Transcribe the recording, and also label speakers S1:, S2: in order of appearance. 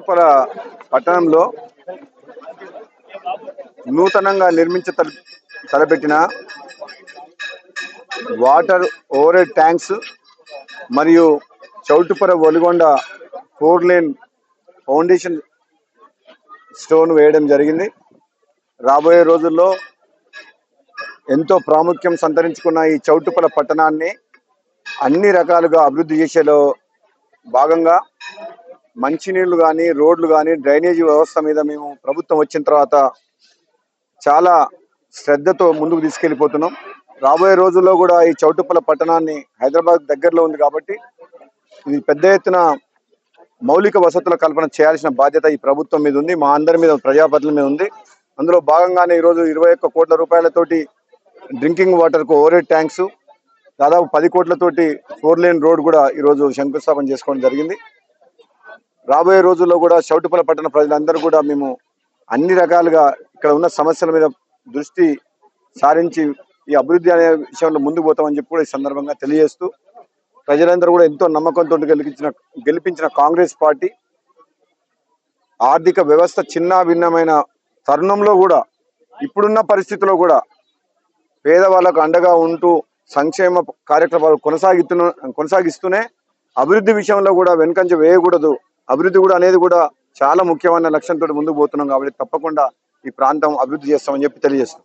S1: చౌటుప్పల పట్టణంలో నూతనంగా నిర్మించ తల- తలపెట్టిన వాటర్ ఓవరేడ్ ట్యాంక్స్ మరియు Choutuppal Valigonda four lane foundation stone వేయడం జరిగింది. రాబోయే రోజుల్లో ఎంతో ప్రాముఖ్యం సంతరించుకున్న ఈ చౌటుపల పట్టణాన్ని అన్ని రకాలుగా అభివృద్ధి చేసేలో భాగంగా మంచినీళ్ళు కానీ రోడ్లు కానీ డ్రైనేజీ వ్యవస్థ మీద మేము ప్రభుత్వం వచ్చిన తర్వాత చాలా శ్రద్ధతో ముందుకు తీసుకెళ్ళిపోతున్నాం రాబోయే రోజుల్లో కూడా ఈ చౌటుప్పల పట్టణాన్ని హైదరాబాద్ దగ్గరలో ఉంది కాబట్టి ఇది పెద్ద ఎత్తున మౌలిక వసతుల కల్పన చేయాల్సిన బాధ్యత ఈ ప్రభుత్వం మీద ఉంది. మా అందరి మీద ప్రజాపతుల మీద ఉంది. అందులో భాగంగానే ఈరోజు ఇరవై ఒక్క కోట్ల రూపాయలతోటి డ్రింకింగ్ వాటర్కు ఓవరేడ్ ట్యాంక్స్ దాదాపు పది కోట్లతోటి ఫోర్ లేన్ రోడ్ కూడా ఈరోజు శంకుస్థాపన చేసుకోవడం జరిగింది. రాబోయే రోజుల్లో కూడా చౌటుపల పట్టణ ప్రజలందరూ కూడా మేము అన్ని రకాలుగా ఇక్కడ ఉన్న సమస్యల మీద దృష్టి సారించి ఈ అభివృద్ధి అనే విషయంలో ముందుకు పోతామని చెప్పి కూడా ఈ సందర్భంగా తెలియజేస్తూ ప్రజలందరూ కూడా ఎంతో నమ్మకంతో గెలిపించిన గెలిపించిన కాంగ్రెస్ పార్టీ ఆర్థిక వ్యవస్థ చిన్న భిన్నమైన తరుణంలో కూడా ఇప్పుడున్న పరిస్థితిలో కూడా పేదవాళ్ళకు అండగా ఉంటూ సంక్షేమ కార్యక్రమాలు కొనసాగిస్తున్న కొనసాగిస్తూనే అభివృద్ధి విషయంలో కూడా వెనుకంజ వేయకూడదు అభివృద్ధి కూడా అనేది కూడా చాలా ముఖ్యమైన లక్ష్యంతో ముందుకు పోతున్నాం కాబట్టి తప్పకుండా ఈ ప్రాంతం అభివృద్ధి చేస్తామని చెప్పి తెలియజేస్తాం